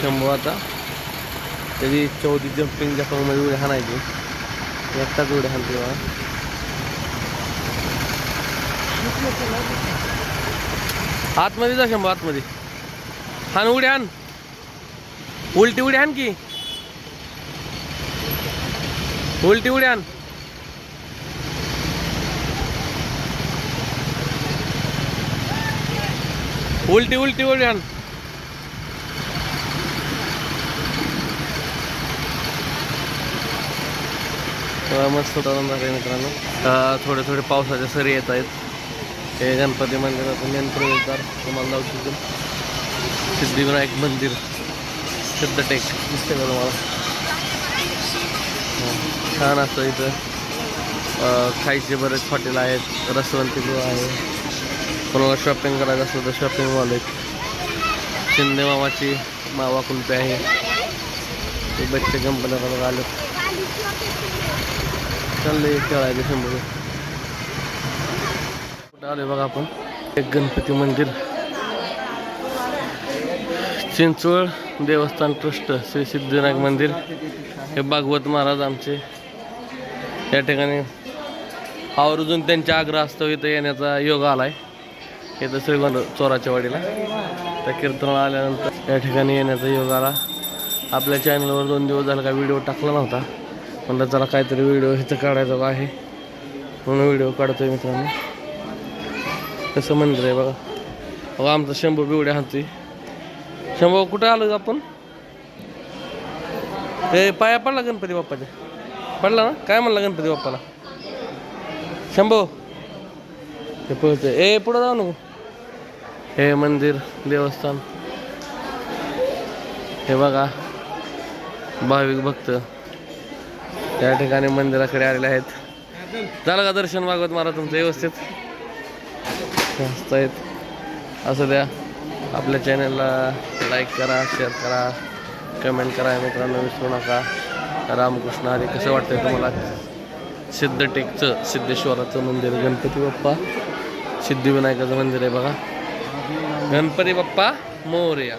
शंभू आता. त्याची चौथी जम्पिंग जपामध्ये उडी हाणायची. एकटाच उड्या हाणते बघा. आतमध्ये जा शंभू आतमध्ये. हान उडी हाण उलटी उडी हाण की. उलटी उडी हाण उलटी उलटी उडी हाण मस्त तरुण आहे मित्रांनो. थोडे थोडे पावसाच्या सरी येत आहेत. हे गणपती मंदिराचं मेन प्रवेशद्वार तुम्हाला जाऊ शकतो सिद्धिविनायक मंदिर. सिद्धटेक. दिसते का तुम्हाला? हो. छान असतं इथं. खायचे बरेच हॉटेल आहेत. रसवंती गृह आहे. कोणाला शॉपिंग करायचं असलं तर शॉपिंग मॉल आहेत. शिंदे मामाची मावा कुल्फी आहे. ते बच्चे कंपन्या आले चाललंय खेळायचं शंभर. कुठं आलोय बघा आपण? एक गणपती मंदिर. चिंचवड देवस्थान ट्रस्ट श्री सिद्धिविनायक मंदिर. हे भागवत महाराज आमचे. या ठिकाणी आवर्जून त्यांच्या आग्रह असतो इथं येण्याचा योग आलाय. इथं श्रीगोंद चोराच्या वाडीला. त्या कीर्तनाला आल्यानंतर या ठिकाणी येण्याचा योग आला. आपल्या चॅनलवर दोन दिवस झाला का व्हिडिओ टाकला नव्हता. म्हणलं चला काहीतरी व्हिडिओ इथं काढायचा आहे. म्हणून व्हिडिओ काढतोय मित्रांनो. कसं मंदिर आहे बघा. बघा आमचा शंभू बिवड्या हाती शंभू कुठं आलो आपण? हे पाया पडला गणपती बाप्पाच्या. पडला ना? काय म्हणला गणपती बाप्पाला? शंभू. हे पळतंय. ए पुढं जाऊ नको. हे मंदिर देवस्थान. हे बघा. भाविक भक्त. या ठिकाणी मंदिराकडे आलेले आहेत. झालं का दर्शन भागवत महाराज तुमचं व्यवस्थित. मस्त आहेत. असं द्या. आपल्या चॅनलला लाईक करा शेअर करा कमेंट करा. मित्रांनो विसरू नका. रामकृष्ण हरी कसं वाटतंय तुम्हाला? सिद्धटेकचं सिद्धेश्वराचं मंदिर. गणपती बाप्पा. सिद्धिविनायकाचं मंदिर आहे बघा. गणपती बाप्पा मोरया.